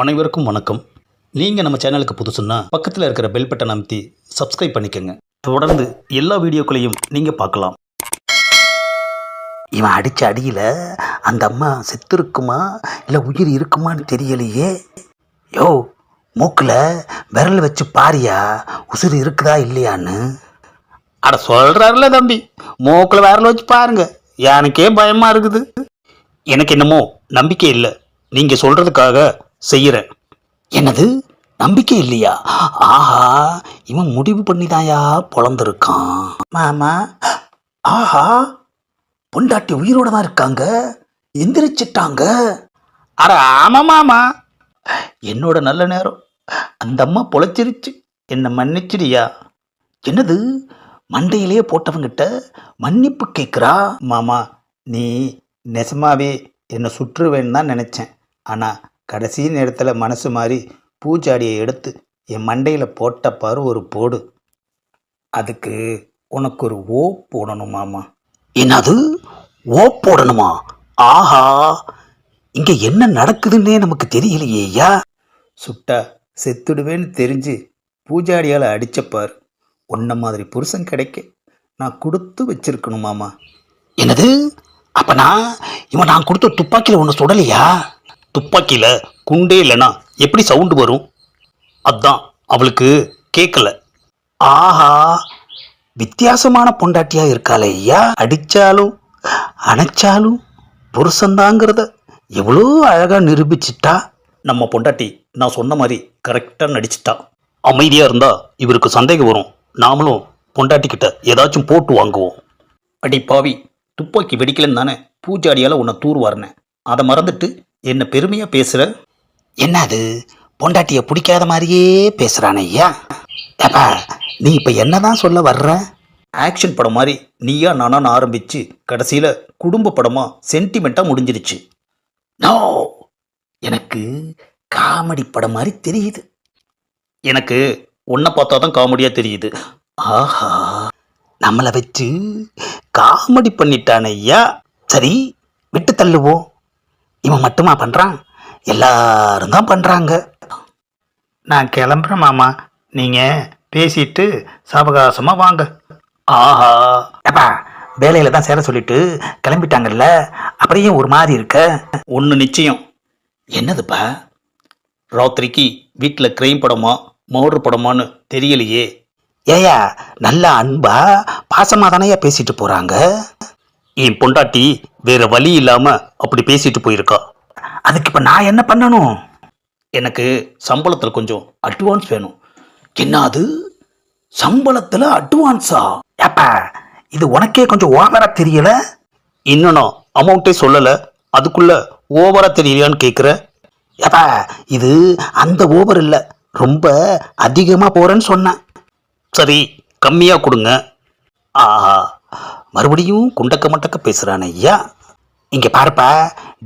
அனைவருக்கும் வணக்கம். நீங்கள் நம்ம சேனலுக்கு புதுசுன்னா பக்கத்தில் இருக்கிற பெல் பட்டன் அமைத்தி சப்ஸ்கிரைப் பண்ணிக்கோங்க. தொடர்ந்து எல்லா வீடியோக்களையும் நீங்கள் பார்க்கலாம். இவன் அடித்த அடியில் அந்த அம்மா செத்து இருக்குமா? இல்லை உயிர் இருக்குமான்னு தெரியலையே. யோ மூக்கில் விரல் வச்சு பாரியா? உசுறு இருக்குதா இல்லையான்னு? அட சொல்கிறாருல தம்பி மூக்கில் விரல் வச்சு பாருங்க. எனக்கே பயமாக இருக்குது. எனக்கு என்னமோ நம்பிக்கை இல்லை. நீங்கள் சொல்கிறதுக்காக செய்கிறேன். என்னது? நம்பிக்கை இல்லையா? ஆஹா இவன் முடிவு பண்ணிதாயா? பொழந்திருக்கான். மாமா. ஆஹா பொண்டாட்டி உயிரோட தான் இருக்காங்க? எந்திரிச்சிட்டாங்க. அட ஆமாமாமா என்னோட நல்ல நேரம். அந்த அம்மா பொழைச்சிருச்சு. என்னை மன்னிச்சிடியா? என்னது? மண்டையிலேயே போட்டவங்கிட்ட மன்னிப்பு கேட்குறா? மாமா நீ நெசமாவே என்னை சுற்றுவேன்னு தான் நினச்சேன். ஆனால் கடைசி நேரத்தில் மனசு மாறி பூச்சாடியை எடுத்து என் மண்டையில் போட்ட பாரு ஒரு போடு. அதுக்கு உனக்கு ஒரு ஓ போடணும் மாமா. என்னது? ஓ போடணுமா? ஆஹா! இங்க என்ன நடக்குதுன்னே நமக்கு தெரியலையே ஐயா. சுட்டா செத்துடுவேன்னு தெரிஞ்சு பூஜாடியால் அடிச்சப்பார். உன்ன மாதிரி புருஷன் கிடைக்க நான் கொடுத்து வச்சிருக்கணும் மாமா. என்னது? அப்ப நான் இவன் நான் கொடுத்த துப்பாக்கியில ஒன்று சுடலையா? துப்பாக்கியில் குண்டே இல்லைனா எப்படி சவுண்டு வரும்? அதான் அவளுக்கு கேட்கல ஆஹா வித்தியாசமான பொண்டாட்டியா இருக்காளே ஐயா. அடித்தாலும் அணைச்சாலும் புருஷன்தாங்கிறத எவ்வளோ அழகாக நிரூபிச்சிட்டா. நம்ம பொண்டாட்டி நான் சொன்ன மாதிரி கரெக்டாக நடிச்சிட்டா. அமைதியாக இருந்தால் இவருக்கு சந்தேகம் வரும். நாமளும் பொண்டாட்டிக்கிட்ட ஏதாச்சும் போட்டு வாங்குவோம். அடி பாவி துப்பாக்கி வெடிக்கலன்னு தானே பூஜாடியால் உன்னை தூர் வரனேன் அதை மறந்துட்டு என்ன பெருமையாக பேசுகிற என்ன அது பொண்டாட்டிய பிடிக்காத மாதிரியே பேசுறானே ஐயா. ஏப்பா நீ இப்ப என்னதான் சொல்ல வர்ற? ஆக்ஷன் படம் மாதிரி நீயா நானான்னு ஆரம்பித்து கடைசியில் குடும்ப படமாக சென்டிமெண்ட்டாக முடிஞ்சிருச்சு. நோ எனக்கு காமெடி படம் மாதிரி தெரியுது. எனக்கு உன்னை பார்த்தா தான் காமெடியாக தெரியுது. ஆஹா நம்மளை வச்சு காமெடி பண்ணிட்டானே ஐயா. சரி விட்டு தள்ளுவோம். இவன் மட்டுமா பண்றான்? எல்லாரும் தான் பண்றாங்க. நான் கிளம்புறேன் மாமா. நீங்கள் பேசிட்டு சாவகாசமாக வாங்க. ஆஹா. ஏப்பா வேலையில தான் சேர சொல்லிட்டு கிளம்பிட்டாங்கல்ல? அப்படியே ஒரு மாதிரி இருக்க? ஒன்று நிச்சயம். என்னதுப்பா? ராத்திரிக்கு வீட்டில் கிரைம் படமா மர்டர் படமான்னு தெரியலையே. ஏயா நல்ல அன்பா பாசமா தானேயா பேசிட்டு போறாங்க? என் பொண்டாட்டி வேற வழி இல்லாம அப்படி பேசிட்டு போயிருக்கா. அதுக்கு இப்ப நான் என்ன பண்ணணும்? எனக்கு சம்பளத்தில் கொஞ்சம் அட்வான்ஸ் வேணும். என்ன அது சம்பளத்துல அட்வான்ஸா ஏப்பா இது உனக்கே கொஞ்சம் ஓவரா தெரியல? இன்னும் நான் அமௌண்ட்டே சொல்லலை. அதுக்குள்ள ஓவரா தெரியலையான்னு கேட்குற ஏப்பா இது அந்த ஓவர் இல்லை. ரொம்ப அதிகமாக போறேன்னு சொன்னேன் சரி கம்மியாக கொடுங்க. ஆஹா. மறுபடியும் குண்டக்க மட்டக்க பேசுறானே ஐயா. இங்க பாருப்பா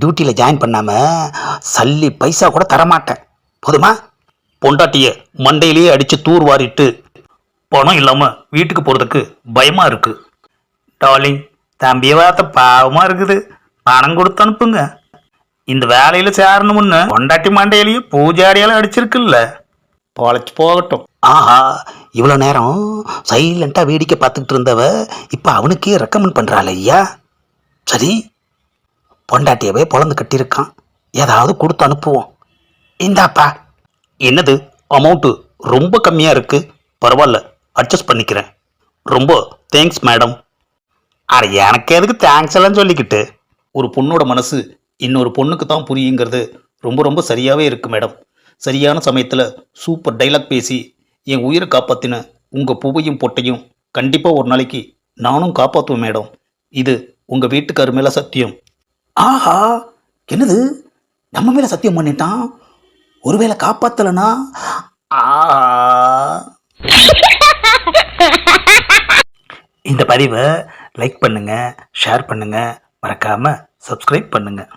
டியூட்டியில ஜாயின் பண்ணாம சல்லி பைசா கூட தரமாட்டேன். போதுமா? பொண்டாட்டிய மண்டையிலேயே அடித்து தூர் வாரிட்டு பணம் இல்லாமல் வீட்டுக்கு போகிறதுக்கு பயமாக இருக்கு. டார்லிங் தம்பிய வார்த்தை பாவமாக இருக்குது. பணம் கொடுத்து அனுப்புங்க. இந்த வேலையில் சேரணும்னு பொண்டாட்டி மண்டையிலேயே பூஜாடியால் அடிச்சிருக்குல்ல. பொழைச்சி போகட்டும். ஆஹா இவ்வளோ நேரம் சைலண்ட்டாக வேடிக்கை பார்த்துக்கிட்டு இருந்தவ இப்போ அவனுக்கே ரெக்கமெண்ட் பண்ணுறாள் ஐயா. சரி பொண்டாட்டியவே பொழந்து கட்டியிருக்கான். ஏதாவது கொடுத்து அனுப்புவோம். இந்தாப்பா. என்னது அமௌண்ட்டு ரொம்ப கம்மியாக இருக்குது பரவாயில்ல அட்ஜஸ்ட் பண்ணிக்கிறேன். ரொம்ப தேங்க்ஸ் மேடம் அட எனக்கு எதுக்கு தேங்க்ஸ் எல்லாம் சொல்லிக்கிட்டு? ஒரு பொண்ணோட மனசு இன்னொரு பொண்ணுக்கு தான் புரியுங்கிறது ரொம்ப ரொம்ப சரியாகவே இருக்குது மேடம் சரியான சமயத்தில் சூப்பர் டைலாக் பேசி என் உயிரை காப்பாற்றின உங்கள் பூவையும் பொட்டையும் கண்டிப்பாக ஒரு நாளைக்கு நானும் காப்பாற்றுவேன் மேடம். இது உங்கள் வீட்டுக்கார் மேலே சத்தியம். ஆஹா! என்னது? நம்ம மேலே சத்தியம் பண்ணிட்டான்? ஒருவேளை காப்பாற்றலைன்னா ஆஹா இந்த பதிவை லைக் பண்ணுங்கள் ஷேர் பண்ணுங்கள் மறக்காமல் சப்ஸ்கிரைப் பண்ணுங்கள்